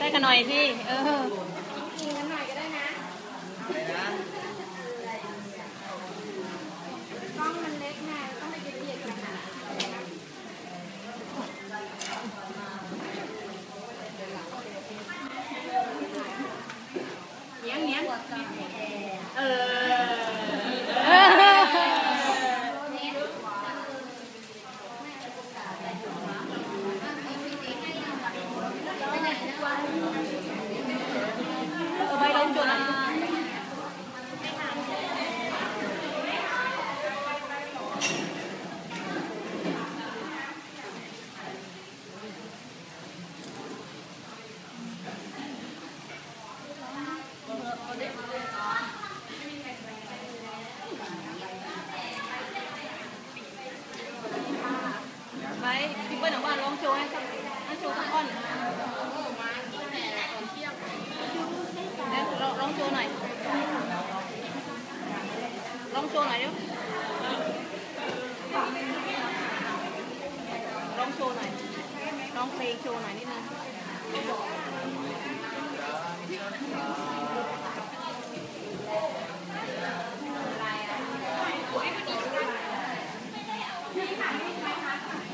ได้กันหน่อยสิเออ พี่เปิ้ลบอกว่าร้องโชว์ให้สักให้โชว์สักท่อนแล้วร้องโชว์หน่อยร้องโชว์หน่อยเร็วร้องโชว์หน่อยร้องเพลงโชว์หน่อยนิดนึงไม่ได้เอาไม่ได้ค่ะ